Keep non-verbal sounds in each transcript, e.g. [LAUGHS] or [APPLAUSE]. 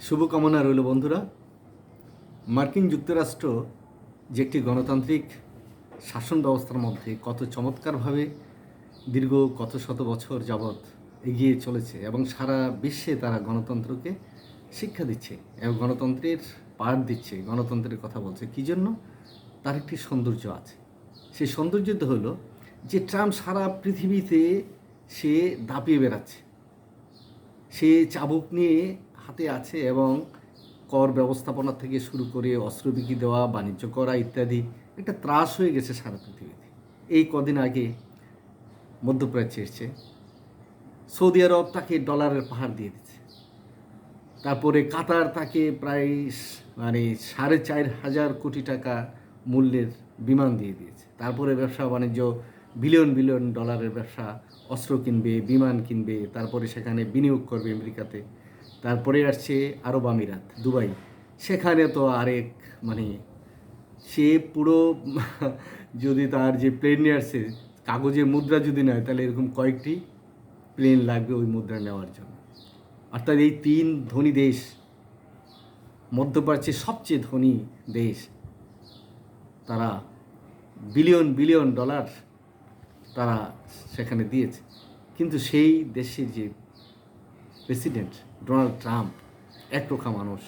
শুভকামনা রইল বন্ধুরা। মার্কিন যুক্তরাষ্ট্র যে একটি গণতান্ত্রিক শাসন ব্যবস্থার মধ্যে কত চমৎকারভাবে দীর্ঘ কত শত বছর যাবৎ এগিয়ে চলেছে এবং সারা বিশ্বে তারা গণতন্ত্রকে শিক্ষা দিচ্ছে এবং গণতন্ত্রের পাঠ দিচ্ছে, গণতন্ত্রের কথা বলছে। কী জন্য? তার একটি সৌন্দর্য আছে। সেই সৌন্দর্যটা হলো যে ট্রাম্প সারা পৃথিবীতে সে দাপিয়ে বেড়াচ্ছে। সে চাবুক নিয়ে হাতে আছে এবং কর ব্যবস্থাপনা থেকে শুরু করে অস্ত্র বিক্রি দেওয়া, বাণিজ্য করা ইত্যাদি একটা ত্রাস হয়ে গেছে সারা পৃথিবীতে। এই কদিন আগে মধ্যপ্রাচ্যে এসছে। সৌদি আরব তাকে ডলারের পাহাড় দিয়ে দিচ্ছে। তারপরে কাতার তাকে প্রায় মানে সাড়ে চার হাজার কোটি টাকা মূল্যের বিমান দিয়ে দিয়েছে। তারপরে ব্যবসা বাণিজ্য, বিলিয়ন বিলিয়ন ডলারের ব্যবসা, অস্ত্র কিনবে, বিমান কিনবে, তারপরে সেখানে বিনিয়োগ করবে আমেরিকাতে। তারপরে আসছে আরব আমিরাত, দুবাই। সেখানে তো আরেক মানে সে পুরো [LAUGHS] যদি তার যে প্লেন নিয়ে আসছে কাগজের মুদ্রা যদি নেয়, তাহলে এরকম কয়েকটি প্লেন লাগবে ওই মুদ্রা নেওয়ার জন্য। অর্থাৎ এই তিন ধনী দেশ, মধ্যপ্রাচ্যের সবচেয়ে ধনী দেশ, তারা বিলিয়ন বিলিয়ন ডলার তারা সেখানে দিয়েছে। কিন্তু সেই দেশের যে প্রেসিডেন্ট ডোনাল্ড ট্রাম্প একরোখা মানুষ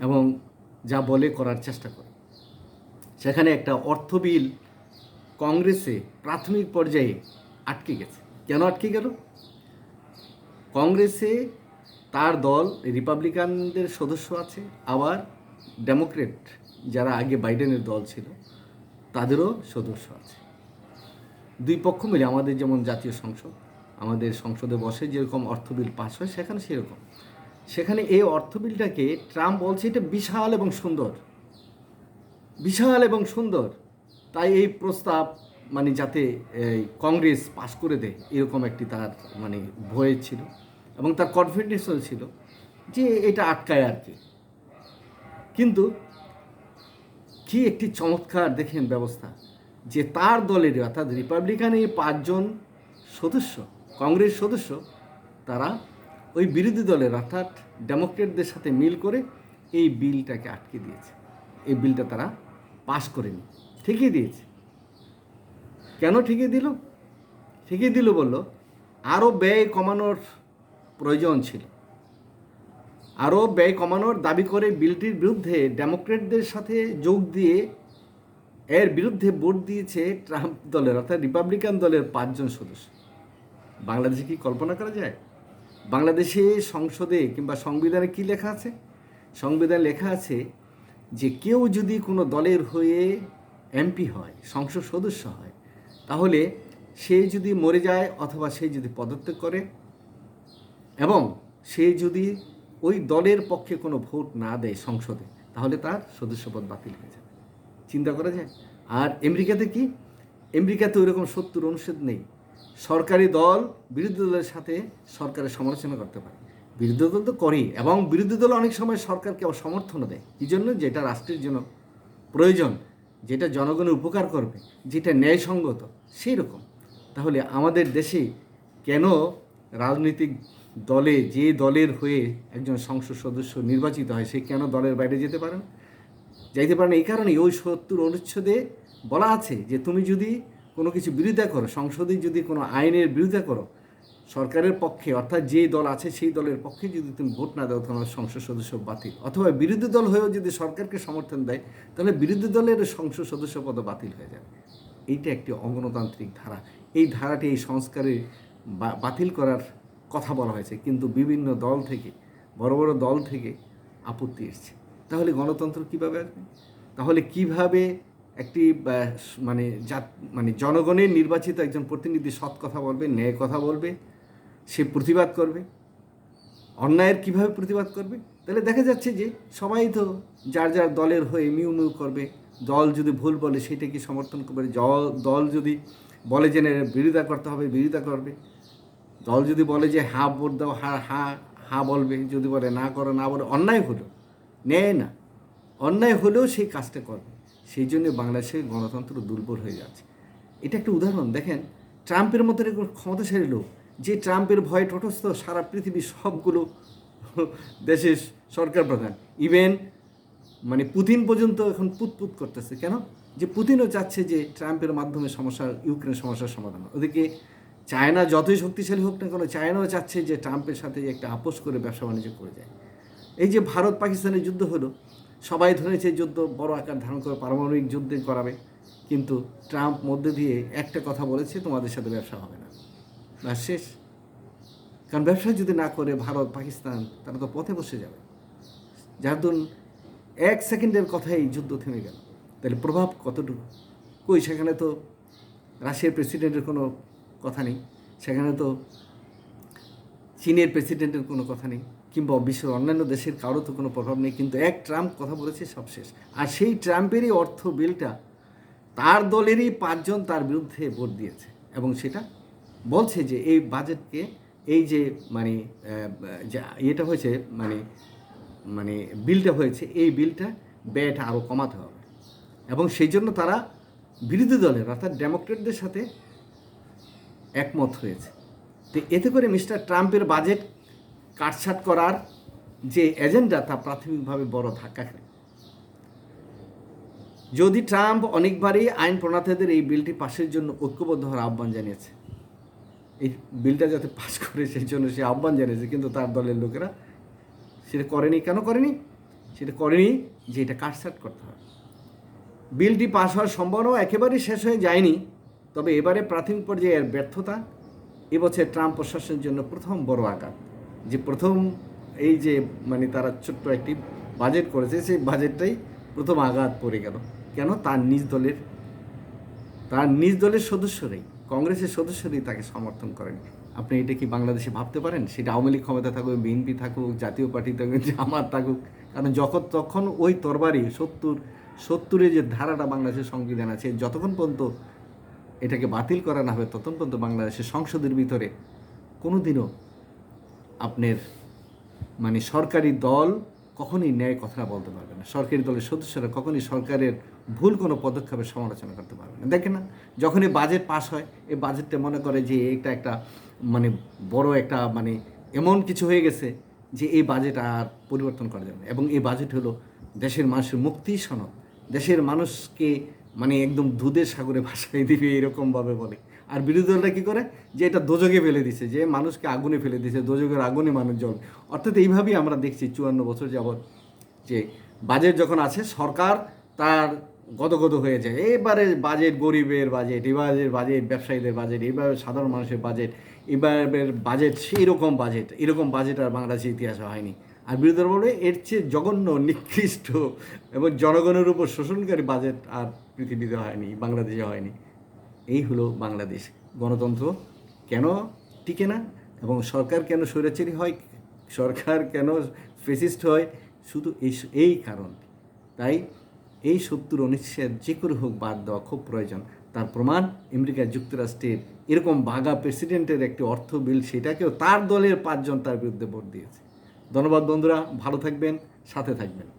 এবং যা বলে করার চেষ্টা করে। সেখানে একটা অর্থ বিল কংগ্রেসে প্রাথমিক পর্যায়ে আটকে গেছে। কেন আটকে গেল? কংগ্রেসে তার দল, রিপাবলিকানদের সদস্য আছে, আবার ডেমোক্রেট যারা আগে বাইডেনের দল ছিল, তাদেরও সদস্য আছে। দুই পক্ষ মিলে আমাদের যেমন জাতীয় সংসদ আমাদের সংসদে বসে যেরকম অর্থ বিল পাস হয় সেখানে সেরকম। সেখানে এই অর্থ বিলটাকে ট্রাম্প বলছে এটা বিশাল এবং সুন্দর। বিশাল এবং সুন্দর। তাই এই প্রস্তাব মানে যাতে এই, কংগ্রেস পাশ করে দেয় এরকম একটি তার মানে ভয় ছিল এবং তার কনফিডেন্সও ছিল যে এটা আটকায় আর কি। কিন্তু কি একটি চমৎকার দেখেন ব্যবস্থা যে তার দলের অর্থাৎ রিপাবলিকানের পাঁচজন সদস্য কংগ্রেস সদস্য, তারা ওই বিরোধী দলের অর্থাৎ ডেমোক্রেটদের সাথে মিল করে এই বিলটাকে আটকে দিয়েছে। এই বিলটা তারা পাশ করেনি। ঠিকই দিয়েছে। কেন ঠিকই দিল? ঠিকই দিল বলল, আরও ব্যয় কমানোর প্রয়োজন ছিল। আরও ব্যয় কমানোর দাবি করে বিলটির বিরুদ্ধে ডেমোক্রেটদের সাথে যোগ দিয়ে এর বিরুদ্ধে ভোট দিয়েছে ট্রাম্প দলের অর্থাৎ রিপাবলিকান দলের পাঁচজন সদস্য। বাংলাদেশে কি কল্পনা করা যায়? বাংলাদেশে সংসদে কিংবা সংবিধানে কি লেখা আছে? সংবিধানে লেখা আছে যে কেউ যদি কোনো দলের হয়ে এমপি হয়, সংসদ সদস্য হয়, তাহলে সে যদি মরে যায় অথবা সে যদি পদত্যাগ করে এবং সে যদি ওই দলের পক্ষে কোনো ভোট না দেয় সংসদে, তাহলে তার সদস্যপদ বাতিল হয়ে যাবে। চিন্তা করা যায়? আর আমেরিকাতে কি? আমেরিকাতে ওইরকম সত্তর অনুচ্ছেদ নেই। সরকারি দল, বিরোধী দলের সাথে সরকারের সমালোচনা করতে পারে। বিরোধী দল তো করেই, এবং বিরোধী দল অনেক সময় সরকারকে সমর্থনও দেয়। এই জন্য যেটা রাষ্ট্রের জন্য প্রয়োজন, যেটা জনগণের উপকার করবে, যেটা ন্যায়সঙ্গত সেই রকম তাহলে আমাদের দেশে কেন রাজনৈতিক দলে, যে দলের হয়ে একজন সংসদ সদস্য নির্বাচিত হয়, সে কেন দলের বাইরে যেতে পারে না? যাইতে পারে না, এই কারণে ওই সত্তর অনুচ্ছেদে বলা আছে যে, তুমি যদি কোনো কিছু বিরোধিতা করো, সংসদে যদি কোনো আইনের বিরোধিতা করো, সরকারের পক্ষে, অর্থাৎ যে দল আছে সেই দলের পক্ষে যদি তুমি ভোট না দাও তোমার সংসদ সদস্য বাতিল। অথবা বিরোধী দল হয়েও যদি সরকারকে সমর্থন দেয়, তাহলে বিরোধী দলের সংসদ সদস্য পদ বাতিল হয়ে যাবে। এইটা একটি অগণতান্ত্রিক ধারা। এই ধারাটি এই সংস্কারে বাতিল করার কথা বলা হয়েছে, কিন্তু বিভিন্ন দল থেকে, বড় বড় দল থেকে আপত্তি এসছে। তাহলে গণতন্ত্র কীভাবে আসবে? তাহলে কীভাবে একটি মানে জাত মানে জনগণের নির্বাচিত একজন প্রতিনিধি সৎ কথা বলবে, ন্যায় কথা বলবে, সে প্রতিবাদ করবে। অন্যায়ের কীভাবে প্রতিবাদ করবে? তাহলে দেখা যাচ্ছে যে সবাই তো যার যার দলের হয়ে মিউ মিউ করবে। দল যদি ভুল বলে সেটাকে সমর্থন করবে। দল যদি বলে যে বিরোধিতা করতে হবে, বিরোধিতা করবে। দল যদি বলে যে হা, ভোট দাও, হা হা হা বলবে, যদি বলে না করো, না বলে, অন্যায় হলো। নেয় না। অন্যায় হলেও সেই কাজটা করবে। সেই জন্য বাংলাদেশের গণতন্ত্র দুর্বল হয়ে যাচ্ছে। এটা একটা উদাহরণ। দেখেন, ট্রাম্পের মতো ক্ষমতাশালী লোক, যে ট্রাম্পের ভয়ে তটস্থ সারা পৃথিবীর সবগুলো দেশের সরকার প্রধান, ইভেন মানে পুতিন পর্যন্ত এখন পুতপুত করতেছে। কেন? যে পুতিনও চাচ্ছে যে ট্রাম্পের মাধ্যমে সমস্যা ইউক্রেন সমস্যার সমাধান। ওদিকে চায়না যতই শক্তিশালী হোক না কেন, চায়নাও চাচ্ছে যে ট্রাম্পের সাথে একটা আপোষ করে ব্যবসা বাণিজ্য করে যায়। এই যে ভারত পাকিস্তানের যুদ্ধ হলো সবাই ধরেছে যুদ্ধ বড় আকার ধারণ করে পারমাণবিক যুদ্ধে করাবে। কিন্তু ট্রাম্প মধ্যে দিয়ে একটা কথা বলেছে, তোমাদের সাথে ব্যবসা হবে না। ব্যাস শেষ। কারণ ব্যবসা যদি না করে ভারত, পাকিস্তান, তারা তো পথে বসে যাবে। যার দরুন এক সেকেন্ডের কথাই যুদ্ধ থেমে গেল। তাহলে প্রভাব কতটুকু? কই, সেখানে তো রাশিয়ার প্রেসিডেন্টের কোনো কথা নেই। সেখানে তো চীনের প্রেসিডেন্টের কোনো কথা নেই। কিংবা বিশ্বের অন্যান্য দেশের কারও তো কোনো প্রভাব নেই, কিন্তু এক ট্রাম্প কথা বলেছে সব শেষ। আর সেই ট্রাম্পেরই অর্থ বিলটা তার দলেরই পাঁচজন তার বিরুদ্ধে ভোট দিয়েছে। এবং সেটা বলছে যে এই বাজেটকে, এই যে মানে ইয়েটা হয়েছে মানে মানে বিলটা হয়েছে, এই বিলটা ব্যয়টা আরও কমাতে হবে। এবং সেই জন্য তারা বিরোধী দলের, অর্থাৎ ডেমোক্রেটদের সাথে একমত হয়েছে। তো এতে করে মিস্টার ট্রাম্পের বাজেট কাটছাট করার যে এজেন্ডা, তা প্রাথমিকভাবে বড় ধাক্কা খায় যদি ট্রাম্প অনেকবারই আইন প্রণেতাদের এই বিলটি পাশের জন্য ঐক্যবদ্ধ হওয়ার আহ্বান জানিয়েছে, এই বিলটা যাতে পাস করে সেই জন্য সে আহ্বান জানিয়েছে, কিন্তু তার দলের লোকেরা সেটা করেনি, কেন করেনি? সেটা করেনি যে এটা কাটছাট করতে হবে। বিলটি পাস হওয়ার সম্ভাবনাও একেবারেই শেষ হয়ে যায়নি, তবে এবারে প্রাথমিক পর্যায়ে এর ব্যর্থতা, এবছর ট্রাম্প প্রশাসনের জন্য প্রথম বড় আঘাত। যে প্রথম এই যে মানে তারা ছোট্ট একটি বাজেট করেছে, সেই বাজেটটাই প্রথম আঘাত পড়ে গেল। কেন? তার নিজ দলের, তার নিজ দলের সদস্যরাই, কংগ্রেসের সদস্যরাই তাকে সমর্থন করেন। আপনি এটা কি বাংলাদেশে ভাবতে পারেন? সেটা আওয়ামী লীগ ক্ষমতা থাকুক, বিএনপি থাকুক, জাতীয় পার্টি থাকুক, জামাত থাকুক, কারণ যখন, তখন ওই তরবারি, সত্তর, সত্তরের যে ধারাটা বাংলাদেশের সংবিধান আছে, যতক্ষণ পর্যন্ত এটাকে বাতিল করা না হবে, ততক্ষণ পর্যন্ত বাংলাদেশের সংসদের ভিতরে কোনো দিনও আপনার মানে সরকারি দল কখনই ন্যায় কথা বলতে পারবে না। সরকারি দলের সদস্যরা কখনই সরকারের ভুল কোনো পদক্ষেপের সমালোচনা করতে পারবে না। দেখেন না, যখনই বাজেট পাস হয়, এই বাজেটটা মনে করে যে এটা একটা মানে বড় একটা মানে এমন কিছু হয়ে গেছে যে এই বাজেট আর পরিবর্তন করা যাবে না। এবং এই বাজেট হলো দেশের মানুষের মুক্তি সনদ। দেশের মানুষকে মানে একদম দুধের সাগরে ভাসাই দিবে এরকমভাবে বলে। আর বিরোধী দলটা কী করে? যে এটা দোজকে ফেলে দিছে, যে মানুষকে আগুনে ফেলে দিছে দোজকের আগুনে মানুষ জল অর্থাৎ এইভাবেই আমরা দেখছি চুয়ান্ন বছর যাবৎ যে বাজেট যখন আছে, সরকার তার গদগদ হয়ে যায়। এবারে বাজেট গরিবের বাজেট, এবারের বাজেট ব্যবসায়ীদের বাজেট, এবারে সাধারণ মানুষের বাজেট, এবারের বাজেট সেই রকম বাজেট, এরকম বাজেট আর বাংলাদেশের ইতিহাসে হয়নি। আর বিরোধী দল বলে এর চেয়ে জঘন্য, নিকৃষ্ট এবং জনগণের উপর শোষণকারী বাজেট আর পৃথিবীতে হয়নি, বাংলাদেশে হয়নি। এই হলো বাংলাদেশ। গণতন্ত্র কেন টিকে না এবং সরকার কেন স্বৈরাচারী হয়? সরকার কেন ফেসিস্ট হয়? শুধু এই এই কারণ। তাই এই সত্তর অনুচ্ছেদ যে করে হোক বাদ দেওয়া খুব প্রয়োজন। তার প্রমাণ আমেরিকা যুক্তরাষ্ট্রের এরকম বাঘা প্রেসিডেন্টের একটি অর্থ বিল, সেটাকেও তার দলের পাঁচজন তার বিরুদ্ধে ভোট দিয়েছে। ধন্যবাদ বন্ধুরা, ভালো থাকবেন, সাথে থাকবেন।